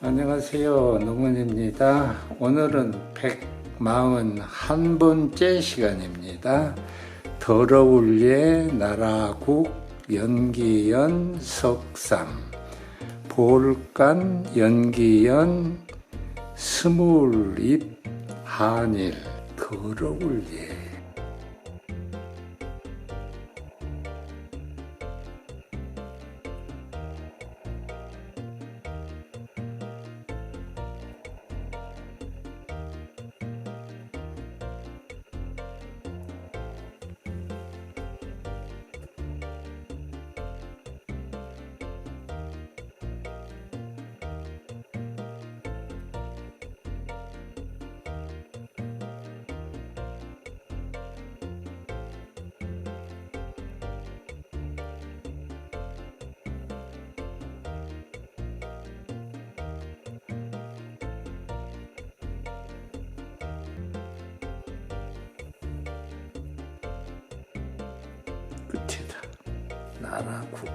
안녕하세요. 농원입니다. 오늘은 141번째 시간입니다. 더러울 예 나라국 연기연 석삼 볼간 연기연 스물입 한일 더러울 예 끝이다. 나라 국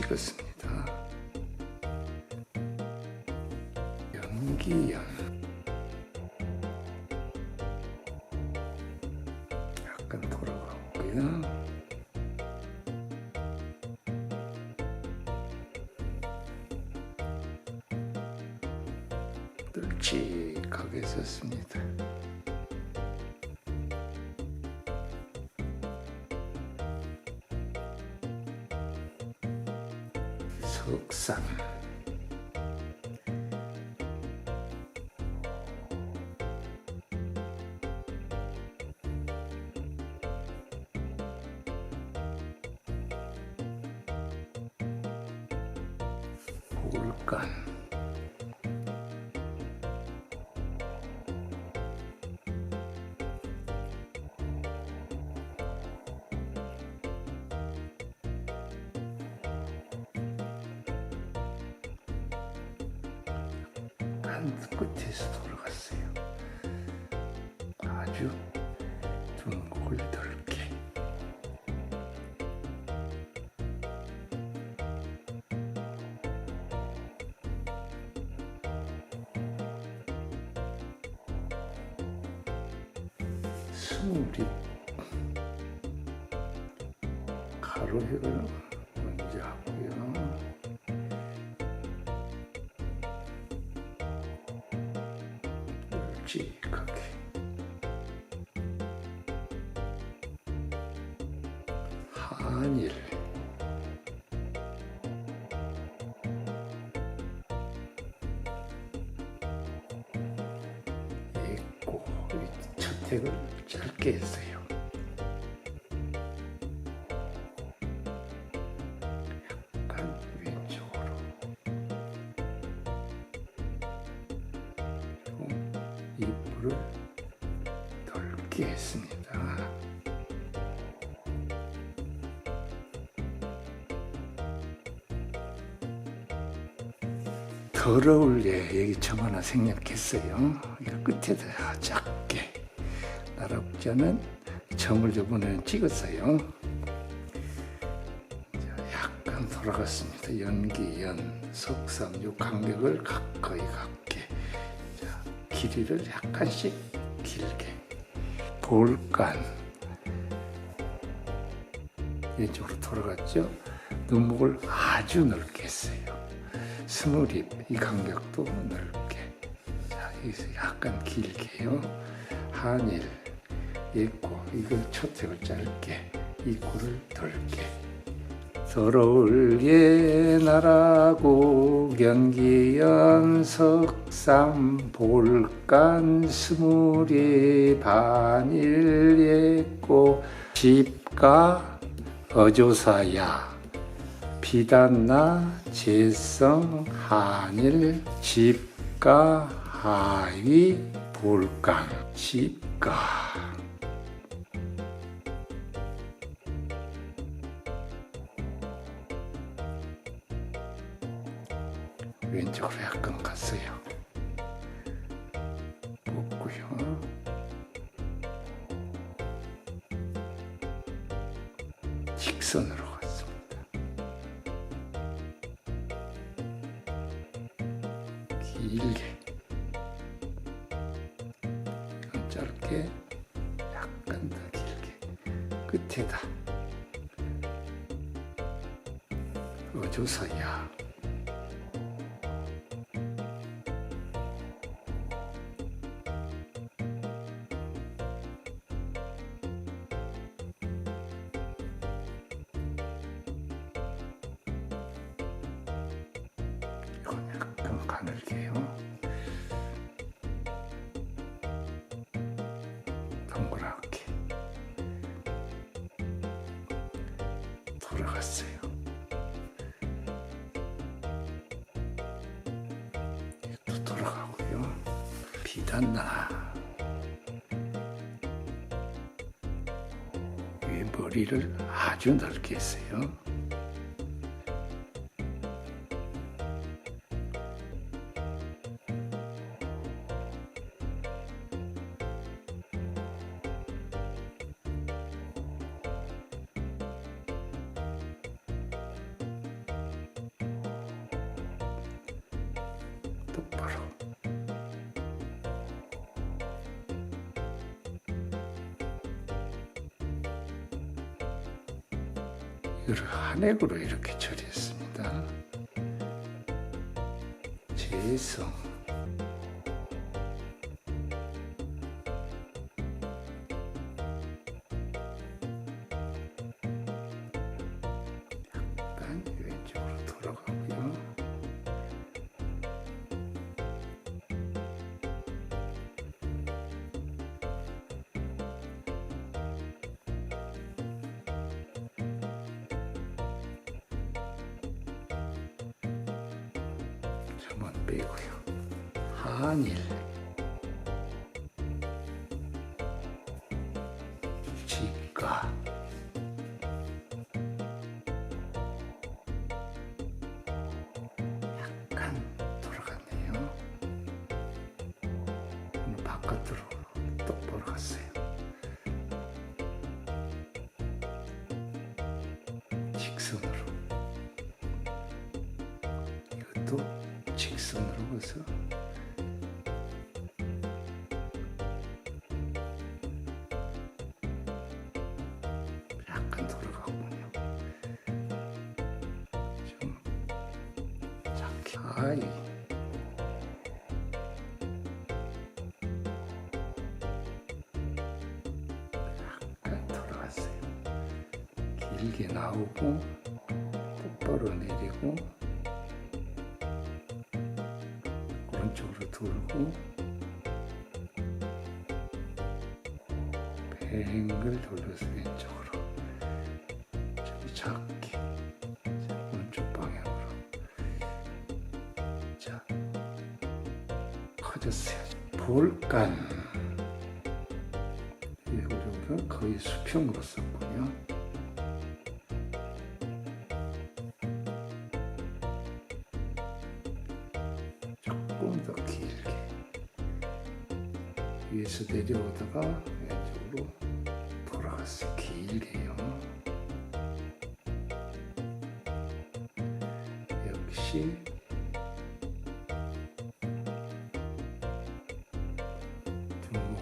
찍었습니다. 연기연 약 석상 볼간 한 끝에서 돌아갔어요. 아주 한일 있고 이 첫택을 짧게 했어요. 더러울 예 여기 점 하나 생략했어요. 이거 끝에다 작게 나라국자는 점을 저번에 찍었어요. 자, 약간 돌아갔습니다. 연기, 연, 석삼, 요 간격을 가까이 갖게. 자, 길이를 약간씩 길게. 볼간. 왼쪽으로 돌아갔죠. 눈목을 아주 넓게 했어요. 스물입, 이 간격도 넓게. 자, 여기서 약간 길게요. 한일, 있고, 이거 초택을 짧게, 입구를 넓게. 서러울 예나라고 경기연 석삼 볼간 스물이 반일 예고 집가 어조사야 비단나 재성 한일 집가 하위 볼강. 집가 이건 약간 가늘게요. 동그랗게 돌아갔어요. 또 돌아가고요. 비단나 위 머리를 아주 넓게 했어요. 똑바로 이거를 한액으로 이렇게 처리했습니다. 재성 집가 약간 돌아갔네요. 바깥으로 똑바로 갔어요. 직선으로 이것도 직선으로 가서 아이 약간 돌아갔어요. 길게 나오고 똑바로 내리고 오른쪽으로 돌고 뱅글 돌려서 왼쪽으로 볼간. 이거를 거의 수평으로 썼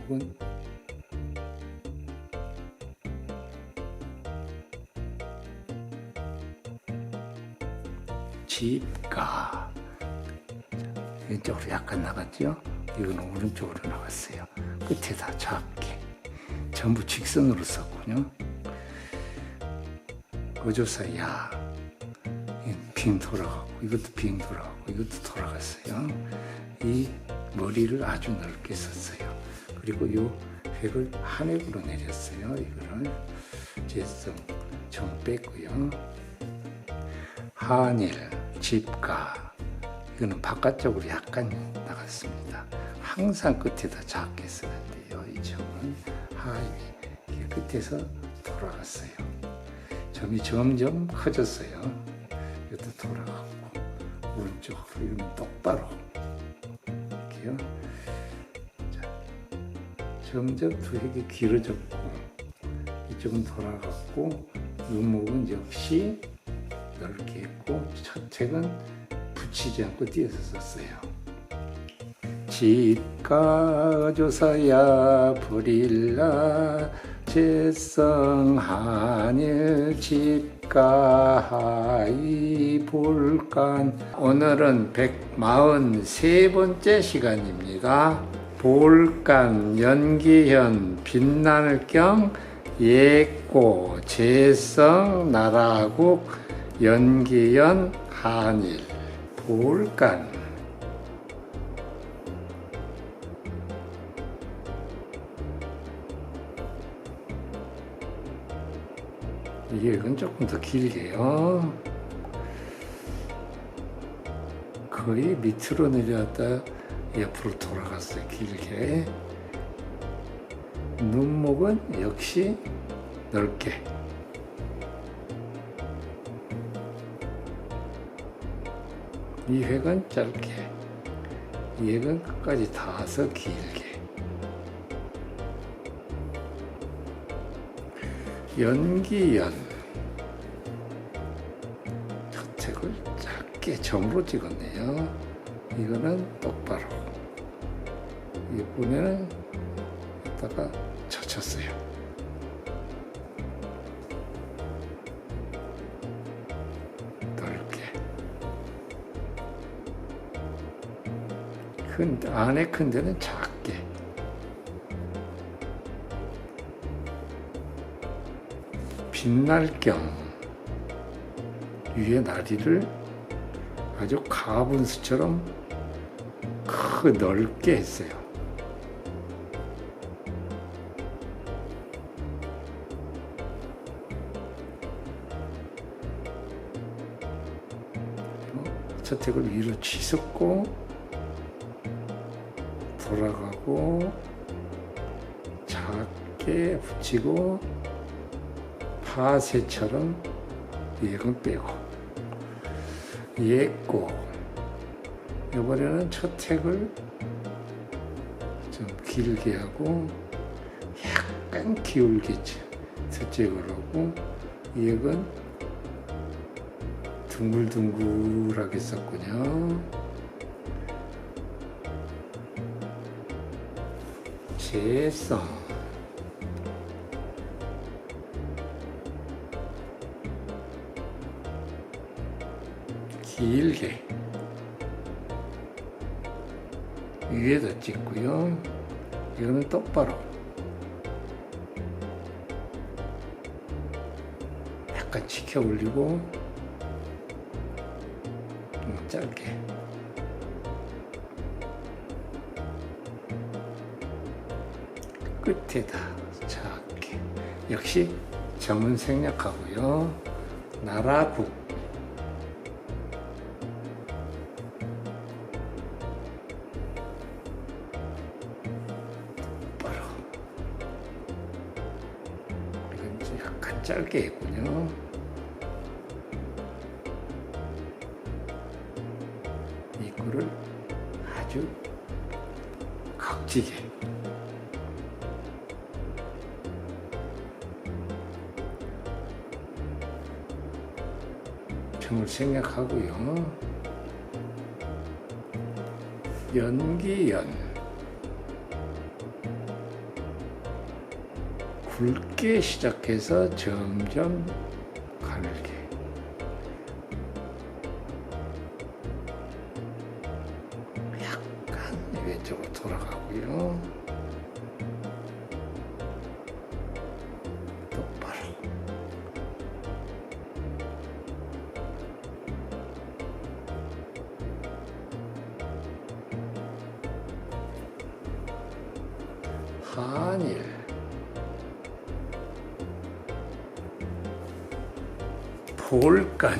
두목은 집가 왼쪽으로 약간 나갔죠? 이건 오른쪽으로 나갔어요. 끝에다 작게. 전부 직선으로 썼군요. 어조사 야. 빙 돌아가고, 이것도 빙 돌아가고, 이것도 돌아갔어요. 이 머리를 아주 넓게 썼어요. 그리고 요 획을 한 획으로 내렸어요. 이거를 재성 정 뺐고요. 한일, 집가 이거는 바깥쪽으로 약간 나갔습니다. 항상 끝에다 작게 쓰는데요. 이 점은 하이 끝에서 돌아갔어요. 점이 점점 커졌어요. 이것도 돌아가고 오른쪽으로 이러면 똑바로 이렇게요. 자, 점점 두 획이 길어졌고 이쪽은 돌아갔고 눈목은 역시 넓게 했고 첫 책은 붙이지 않고 띄어서 썼어요. 집가 조사야 불일라 제성한일 집가하이 볼간 오늘은 143번째 시간입니다. 볼간 연기현 빛날경 예고 제성 나라국 연기현 한일. 볼간. 이게 이건 조금 더 길게요. 거의 밑으로 내려왔다 옆으로 돌아갔어요. 길게. 눈목은 역시 넓게. 이 획은 짧게. 이 획은 끝까지 닿아서 길게. 연기연 저택을 작게 점으로 찍었네요. 이거는 똑바로. 이번에는 여기다가 젖혔어요. 넓게. 큰 안에 큰 데는 작게. 빛날경 위에 나리를 아주 가분수처럼 크 넓게 했어요. 저택을 위로 치솟고 돌아가고 작게 붙이고 파새처럼 얘건 빼고 얘고 이번에는 첫 택을 좀 길게 하고 약간 기울겠죠 첫째 걸하고 얘건 둥글둥글하게 썼군요. 재성. 길게 위에다 찍고요. 이거는 똑바로 약간 치켜 올리고 음, 짧게 끝에다 작게 역시 점은 생략하고요. 나라국 짧게 했군요. 이거를 아주 각지게 점을 생략하고요. 연기연 굵게 시작해서 점점 가늘게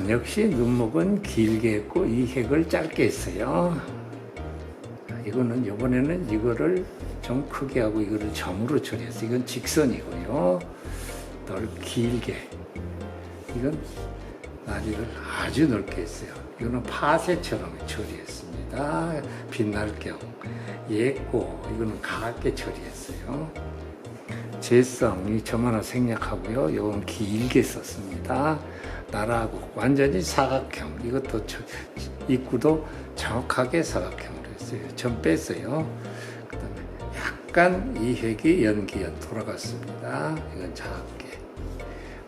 역시 눈목은 길게 했고 이 핵을 짧게 했어요. 이거는 이번에는 이거를 좀 크게 하고 이거를 점으로 처리했어요. 이건 직선이고요. 널 길게. 이건 다리를 아주 넓게 했어요. 이거는 파쇄처럼 처리했습니다. 빛날 겸. 예고 이거는 가깝게 처리했어요. 재성이 점 하나 생략하고요. 이건 길게 썼습니다. 나라고 완전히 사각형. 이것도 저- 입구도 정확하게 사각형으로 했어요. 점 뺐어요. 그 다음에 약간 이 핵이 연기연 돌아갔습니다. 이건 작게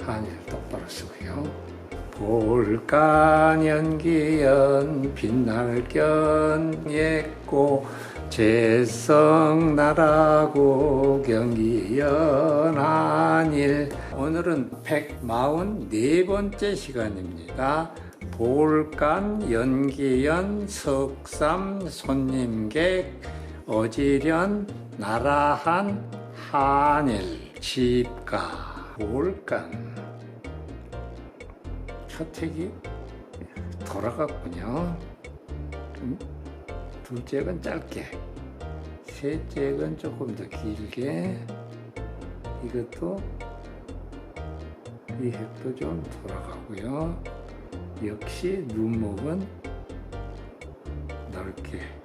한일 똑바로 쓰고요. 볼간 연기연 빛날 견 예고 재성 나라고 경기연 한일 오늘은 144번째 시간입니다. 볼간 연기연 석삼 손님객 어지련 나라한 한일 집가 볼간 첫 핵이 돌아갔군요. 음, 둘째 핵은 짧게, 셋째 핵은 조금 더 길게, 이것도 이 핵도 좀 돌아가고요. 역시 눈목은 넓게.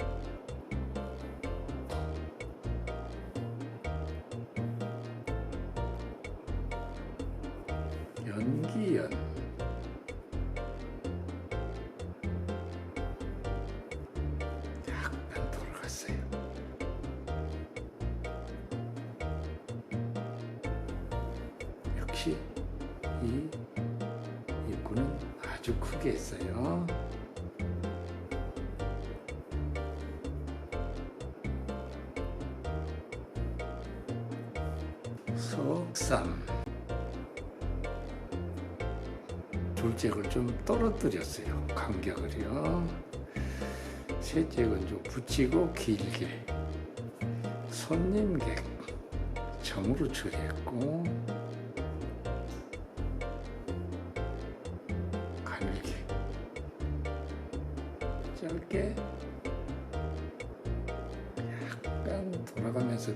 역시 이 입구는 아주 크게 했어요. 속삼 둘째를 좀 떨어뜨렸어요. 간격을요. 셋째는 좀 붙이고 길게 손님객 점으로 처리했고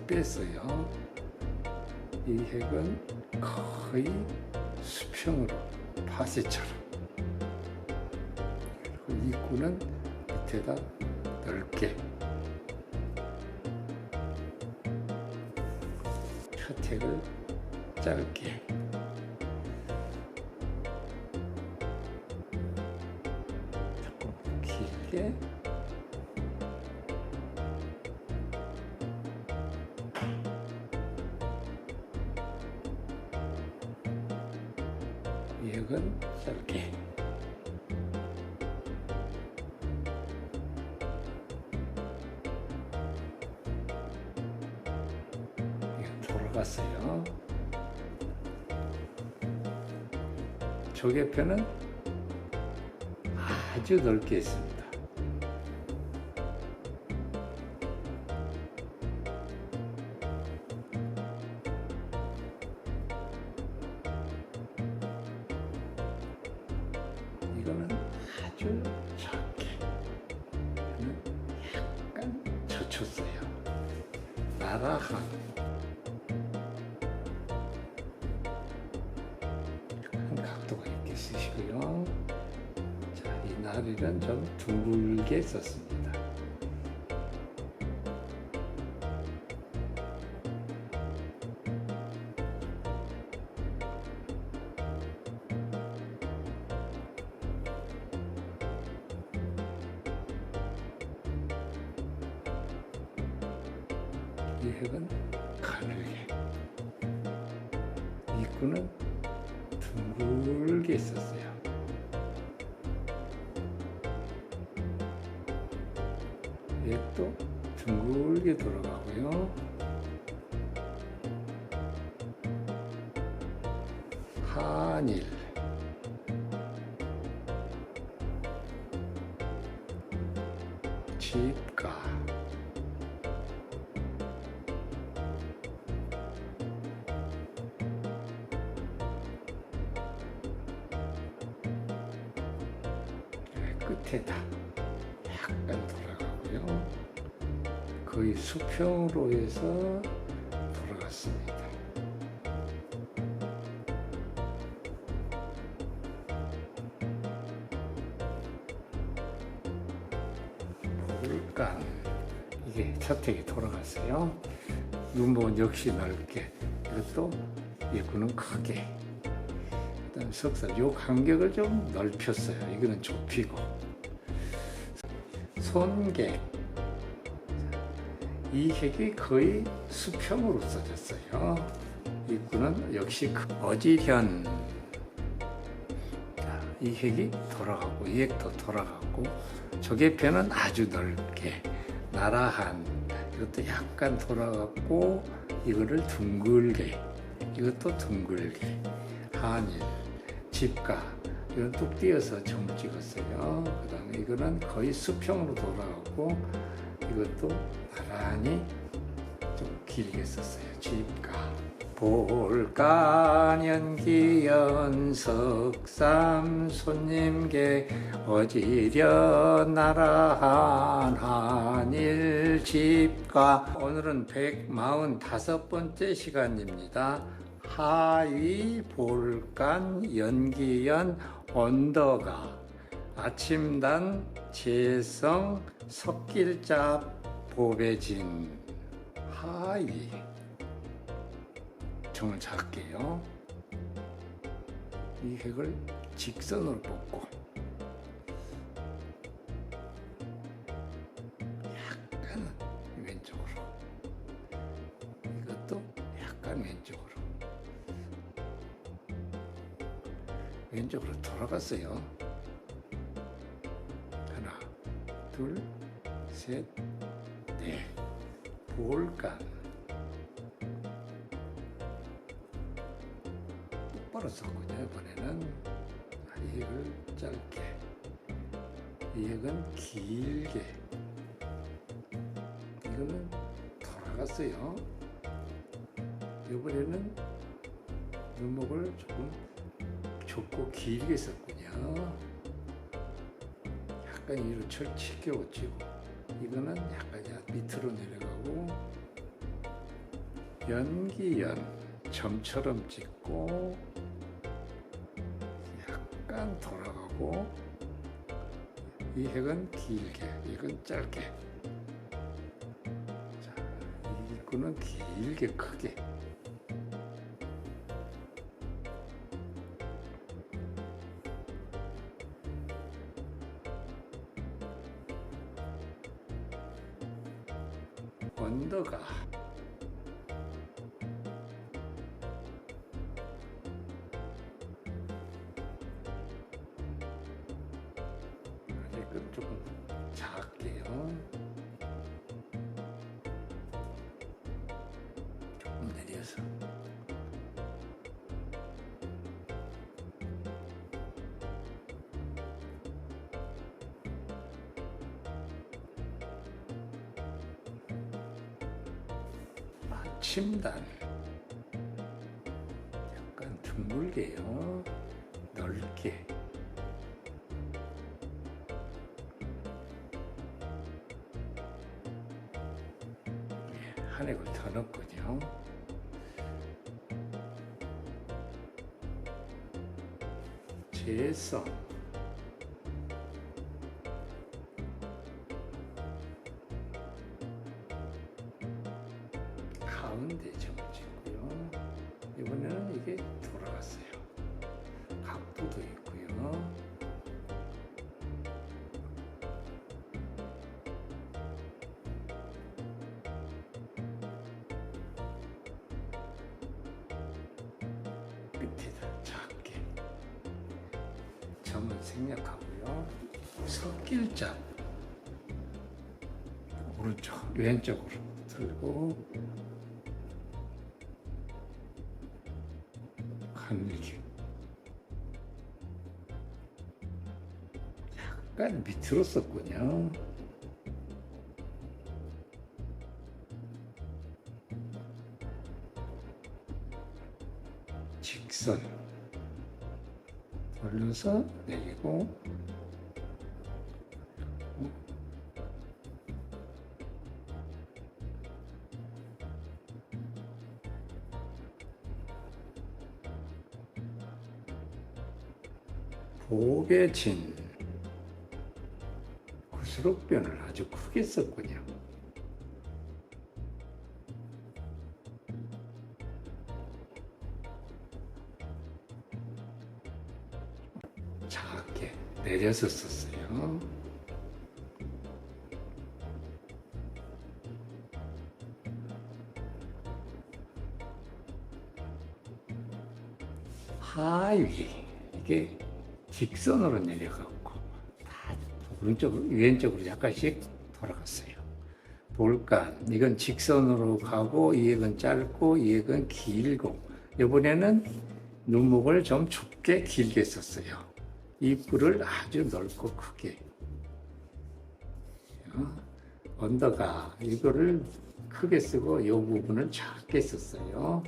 뺐어요. 이 핵은 거의 수평으로 파쇄처럼. 그리고 입구는 밑에다 넓게. 첫 핵을 짧게 조개편은 아주 넓게 했습니다. 이거는 아주 작게, 약간 젖혔어요. 나라한 나리는 좀 둥글게 썼습니다. 이 핵은 가늘게, 입구는 둥글게 썼어요. 둥글게 돌아가고요. 한일 이게 저택이 돌아갔어요. 눈목은 역시 넓게 이것도 예구는 크게 그다음 석사 요 간격을 좀 넓혔어요. 이거는 좁히고 손객 이 핵이 거의 수평으로 써졌어요. 입구는 역시 그 어지현 자, 이 핵이 돌아가고 이 핵도 돌아가고 저개편은 아주 넓게 나라한 이것도 약간 돌아갔고 이거를 둥글게 이것도 둥글게 한일 집가 이건 뚝 띄어서 점을 찍었어요. 그 다음에 이거는 거의 수평으로 돌아가고 이것도 나란히 좀 길게 썼어요. 집가 볼간연기연 석 삼 손님객 어지려 나라한 한일 집가. 오늘은 145번째 시간입니다. 하위 볼간 연기연 언더가. 아침단 재성 석길잡 보배진. 하위 정을 잡게요. 이 획을 직선으로 뽑고 약간 왼쪽으로 이것도 약간 왼쪽으로 왼쪽으로 돌아갔어요. 하나, 둘, 셋, 넷. 볼간. 똑바로 썼군요. 이번에는 이 핵을 짧게, 이 핵은 길게. 이거는 돌아갔어요. 이번에는 눈목을 조금 좁고 길게 썼군요. 약간 위로 철치게 오치고 이거는 약간 야- 밑으로 내려가고 연기연 점처럼 찍고 핵은 길게 이건 짧게. 자, 이 입구는 길게 크게 둥글게요. 넓게. 예, 한 획을 더 넣었군요. 재성 오른쪽. 왼쪽으로. 들고. 가늘게 약간 밑으로 썼군요. 직선. 돌려서 내리고 보배진 구스록변을 아주 크게 썼군요. 작게 내려서 썼어요. 하위 이게 직선으로 내려갔고 다 오른쪽으로 왼쪽으로 약간씩 돌아갔어요. 볼간 이건 직선으로 가고 이건 짧고 이건 길고 이번에는 눈목을 좀 좁게 길게 썼어요. 입구를 아주 넓고 크게 어? 언더가 이거를 크게 쓰고 이 부분을 작게 썼어요.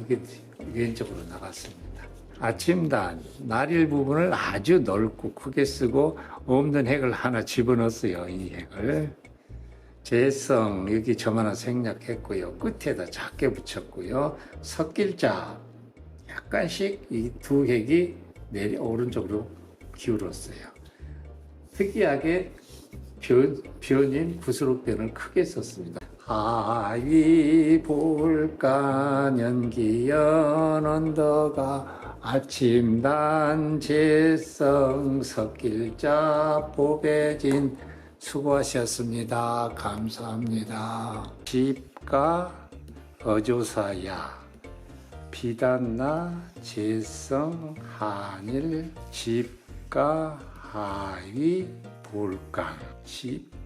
이게 왼쪽으로 나갔습니다. 아침단 날일 부분을 아주 넓고 크게 쓰고 없는 핵을 하나 집어넣었어요. 이 핵을 재성 여기 점 하나 생략했고요. 끝에다 작게 붙였고요. 섞일자 약간씩 이 두 핵이 내리 오른쪽으로 기울었어요. 특이하게 변, 변인 구스록변을 크게 썼습니다. 하위 볼간 연기 연 언더가 아침단 재성 섞일자 보배진 수고하셨습니다. 감사합니다. 집가 어조사야 비단나 재성 한일 집가 하위 볼간 집가